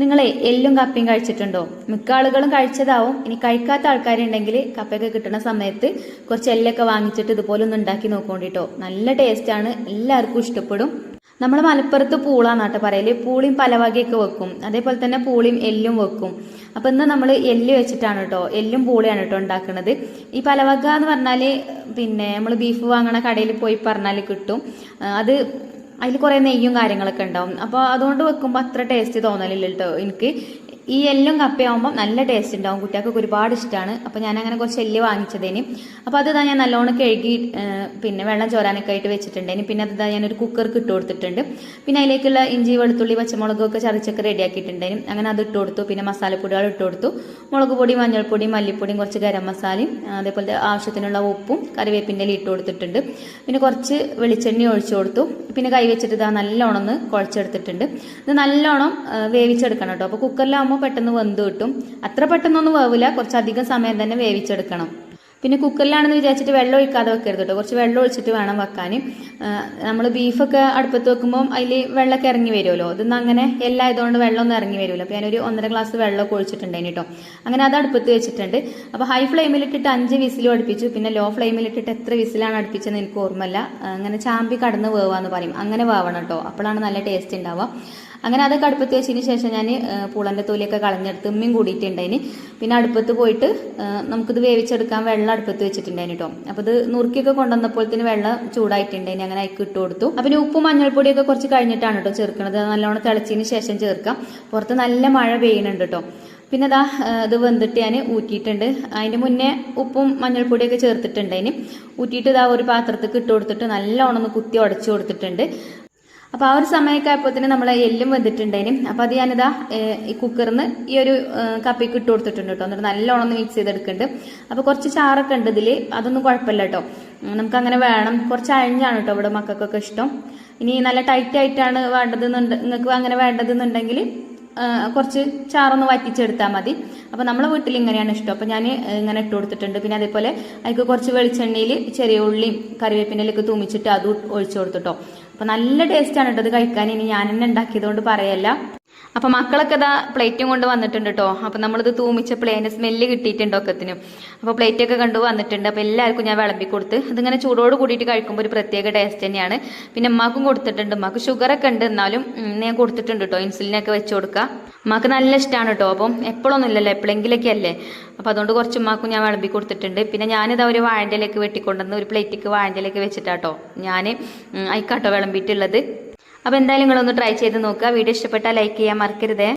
നിങ്ങളെ എല്ലും കപ്പയും കഴിച്ചിട്ടുണ്ടോ? മിക്ക ആളുകളും കഴിച്ചതാവും. ഇനി കഴിക്കാത്ത ആൾക്കാരുണ്ടെങ്കിൽ കപ്പയൊക്കെ കിട്ടുന്ന സമയത്ത് കുറച്ച് എല്ലൊക്കെ വാങ്ങിച്ചിട്ട് ഇതുപോലെ ഒന്ന് ഉണ്ടാക്കി നോക്കോണ്ടിട്ടോ നല്ല ടേസ്റ്റാണ് എല്ലാവർക്കും ഇഷ്ടപ്പെടും. നമ്മൾ മലപ്പുറത്ത് പൂളാന്നാട്ടോ പറയൽ. പൂളിയും പലവകയൊക്കെ വെക്കും. അതേപോലെ തന്നെ പൂളിയും എല്ലും വെക്കും. അപ്പൊ ഇന്ന് നമ്മൾ എല്ല് വെച്ചിട്ടാണ് കേട്ടോ എല്ലും പൂളിയാണ് കേട്ടോ ഉണ്ടാക്കുന്നത് ഈ പലവക എന്ന് പറഞ്ഞാൽ പിന്നെ നമ്മൾ ബീഫ് വാങ്ങണ കടയിൽ പോയി പറഞ്ഞാൽ കിട്ടും. അത് അതിൽ കുറേ നെയ്യും കാര്യങ്ങളൊക്കെ ഉണ്ടാവും. അപ്പോൾ അതുകൊണ്ട് വെക്കുമ്പോൾ അത്ര ടേസ്റ്റ് തോന്നലില്ല കേട്ടോ എനിക്ക്. ഈ എല്ലും കപ്പയാവുമ്പോൾ നല്ല ടേസ്റ്റ് ഉണ്ടാവും. കുട്ടികൾക്ക് ഒരുപാട് ഇഷ്ടമാണ് അപ്പോൾ ഞാൻ അങ്ങനെ കുറച്ച് എല്ല് വാങ്ങിച്ചതേന് അപ്പോൾ അത് ഞാൻ നല്ലോണം കഴുകി പിന്നെ വെള്ളം ചോരാനൊക്കെ ആയിട്ട് വെച്ചിട്ടുണ്ടേന് പിന്നെ അത് ഒരു കുക്കർക്ക് ഇട്ട് കൊടുത്തിട്ടുണ്ട്. പിന്നെ അതിലേക്കുള്ള ഇഞ്ചി വെളുത്തുള്ളി പച്ചമുളകൊക്കെ ചതച്ചൊക്കെ റെഡിയാക്കിയിട്ടുണ്ടേനും അങ്ങനെ അത് ഇട്ട് കൊടുത്തു. പിന്നെ മസാലപ്പൊടികൾ ഇട്ട് കൊടുത്തു. മുളക് പൊടി മഞ്ഞൾപ്പൊടി മല്ലിപ്പൊടിയും കുറച്ച് ഗരം മസാലയും അതേപോലെ ആവശ്യത്തിനുള്ള ഉപ്പും കറിവേപ്പിന്റെ ഇട്ട് കൊടുത്തിട്ടുണ്ട്. പിന്നെ കുറച്ച് വെളിച്ചെണ്ണ ഒഴിച്ചു കൊടുത്തു. പിന്നെ കൈ വെച്ചിട്ട് ഇതാ നല്ലോണം ഒന്ന് കുഴച്ചെടുത്തിട്ടുണ്ട്. ഇത് നല്ലോണം വേവിച്ചെടുക്കണം കേട്ടോ. അപ്പോൾ കുക്കറിലാകുമ്പോൾ പെട്ടെന്ന് വെന്ത് കിട്ടും. അത്ര പെട്ടെന്നൊന്നും വേവില്ല. കുറച്ചധികം സമയം തന്നെ വേവിച്ചെടുക്കണം. പിന്നെ കുക്കറിലാണെന്ന് വിചാരിച്ചിട്ട് വെള്ളം ഒഴിക്കാതെ വെക്കരുത് കേട്ടോ കുറച്ച് വെള്ളം ഒഴിച്ചിട്ട് വേണം വെക്കാൻ നമ്മൾ ബീഫൊക്കെ അടുപ്പത്ത് വെക്കുമ്പോൾ അതിൽ വെള്ളമൊക്കെ ഇറങ്ങി വരുമല്ലോ ഇതൊന്നും അങ്ങനെ എല്ലാം ഇതുകൊണ്ട് വെള്ളമൊന്നും ഇറങ്ങി വരുമല്ലോ അപ്പോൾ ഞാനൊരു ഒന്നര ഗ്ലാസ് വെള്ളമൊക്കെ ഒഴിച്ചിട്ടുണ്ടായിന് കേട്ടോ അങ്ങനെ അത് അടുപ്പത്ത് വെച്ചിട്ടുണ്ട്. അപ്പോൾ ഹൈ ഫ്ലെയിമിലിട്ടിട്ട് അഞ്ച് വിസിലും അടുപ്പിച്ചു. പിന്നെ ലോ ഫ്ലെയിമിലിട്ടിട്ട് എത്ര വിസിലാണ് അടുപ്പിച്ചെന്ന് എനിക്ക് ഓർമ്മയില്ല. അങ്ങനെ ചാമ്പി കടന്ന് വേവാന്ന് പറയും. അങ്ങനെ വേവണം കേട്ടോ അപ്പോഴാണ് നല്ല ടേസ്റ്റ് ഉണ്ടാവുക അങ്ങനെ അതൊക്കെ അടുപ്പത്ത് വെച്ചതിന് ശേഷം ഞാൻ പൂളന്റെ തൊലിയൊക്കെ കളഞ്ഞെടുത്ത് ഉമ്മയും കൂടിയിട്ടുണ്ടായിന് പിന്നെ അടുപ്പത്ത് പോയിട്ട് നമുക്കിത് വേവിച്ചെടുക്കാൻ വെള്ളം അടുപ്പത്ത് വെച്ചിട്ടുണ്ടായിന് കേട്ടോ അപ്പോൾ ഇത് നുറുക്കിയൊക്കെ കൊണ്ടുവന്നപ്പോൾ തന്നെ വെള്ളം ചൂടായിട്ടുണ്ടായിന്. അങ്ങനെ അതിക്ക് ഇട്ട് കൊടുത്തു. അപ്പം ഉപ്പും മഞ്ഞൾപ്പൊടിയൊക്കെ കുറച്ച് കഴിഞ്ഞിട്ടാണ് കേട്ടോ ചേർക്കുന്നത് നല്ലോണം തിളച്ചതിന് ശേഷം ചേർക്കാം. പുറത്ത് നല്ല മഴ പെയ്യുന്നുണ്ട് കേട്ടോ പിന്നെ ഇതാ ഇത് വെന്തിട്ട് ഞാൻ ഊറ്റിയിട്ടുണ്ട്. അതിന് മുന്നേ ഉപ്പും മഞ്ഞൾപ്പൊടിയൊക്കെ ചേർത്തിട്ടുണ്ട് അതിന് ഊറ്റിയിട്ട് ഇതാ ഒരു പാത്രത്തിൽ ഇട്ട് കൊടുത്തിട്ട് നല്ലോണം ഒന്ന് കുത്തി ഉടച്ചു കൊടുത്തിട്ടുണ്ട്. അപ്പോൾ ആ ഒരു സമയമൊക്കെ ആയപ്പോഴത്തേന് നമ്മൾ എല്ലും വെന്തിട്ടുണ്ടേനും അപ്പോൾ അത് ഞാനിതാ ഈ കുക്കറിന്ന് ഈ ഒരു കപ്പിക്ക് ഇട്ട് കൊടുത്തിട്ടുണ്ട് കേട്ടോ. എന്നിട്ട് നല്ലോണം ഒന്ന് മിക്സ് ചെയ്തെടുക്കുന്നുണ്ട്. അപ്പോൾ കുറച്ച് ചാറൊക്കെ ഉണ്ട് ഇതിൽ. അതൊന്നും കുഴപ്പമില്ല കേട്ടോ. നമുക്ക് അങ്ങനെ വേണം. കുറച്ച് അഴിഞ്ഞാണ് കേട്ടോ ഇവിടെ മക്കൾക്കൊക്കെ ഇഷ്ടം. ഇനി നല്ല ടൈറ്റ് ആയിട്ടാണ് വേണ്ടതെന്നുണ്ട് നിങ്ങൾക്ക് അങ്ങനെ വേണ്ടതെന്നുണ്ടെങ്കിൽ കുറച്ച് ചാറൊന്ന് വറ്റിച്ചെടുത്താൽ മതി. അപ്പോൾ നമ്മളെ വീട്ടിൽ ഇങ്ങനെയാണ് ഇഷ്ടം. അപ്പോൾ ഞാൻ ഇങ്ങനെ ഇട്ട് കൊടുത്തിട്ടുണ്ട്. പിന്നെ അതേപോലെ അതിക്ക് കുറച്ച് വെളിച്ചെണ്ണയിൽ ചെറിയ ഉള്ളിയും കറിവേപ്പിനൊക്കെ തൂമിച്ചിട്ട് അതും ഒഴിച്ചു കൊടുത്തിട്ടോ അപ്പോൾ നല്ല ടേസ്റ്റാണ് കേട്ടോ ഇത് കഴിക്കാൻ. ഇനി ഞാൻ തന്നെ ഉണ്ടാക്കിയതുകൊണ്ട് പറയല്ല. അപ്പൊ മക്കളൊക്കെ ഇതാ പ്ലേറ്റും കൊണ്ട് വന്നിട്ടുണ്ട് കേട്ടോ അപ്പൊ നമ്മളിത് തൂമിച്ചപ്പോൾ അതിന്റെ സ്മെല്ല് കിട്ടിയിട്ടുണ്ട് ഒക്കത്തിന്. അപ്പൊ പ്ലേറ്റ് ഒക്കെ കണ്ടു വന്നിട്ടുണ്ട്. അപ്പൊ എല്ലാവർക്കും ഞാൻ വിളമ്പി കൊടുത്ത് ഇതിങ്ങനെ ചൂടോട് കൂടിയിട്ട് കഴിക്കുമ്പോൾ ഒരു പ്രത്യേക ടേസ്റ്റ് തന്നെയാണ്. പിന്നെ ഉമ്മാക്കും കൊടുത്തിട്ടുണ്ട്. ഉമ്മാക്ക് ഷുഗർ ഒക്കെ ഉണ്ട്. എന്നാലും ഞാൻ കൊടുത്തിട്ടുണ്ട് കേട്ടോ ഇൻസുലിനൊക്കെ വെച്ച് കൊടുക്കുക ഉമ്മാക്ക് നല്ല ഇഷ്ടമാണ് കേട്ടോ അപ്പം എപ്പോഴൊന്നും ഇല്ലല്ലോ. എപ്പോഴെങ്കിലൊക്കെ അല്ലേ? അപ്പൊ അതുകൊണ്ട് കുറച്ച് ഉമ്മാക്കും ഞാൻ വിളമ്പി കൊടുത്തിട്ടുണ്ട് പിന്നെ ഞാനിതാ ഒരു വാഴന്റെലേക്ക് വെട്ടിക്കൊണ്ടുവന്ന് ഒരു പ്ലേറ്റിക്ക് വാഴന്റെലേക്ക് വെച്ചിട്ടാട്ടോ ഞാൻ അയക്കാട്ടോ വിളമ്പിയിട്ടുള്ളത്. അപ്പോൾ എന്തായാലും നിങ്ങളൊന്ന് ട്രൈ ചെയ്ത് നോക്കുക. വീഡിയോ ഇഷ്ടപ്പെട്ടാൽ ലൈക്ക് ചെയ്യാൻ മറക്കരുതേ.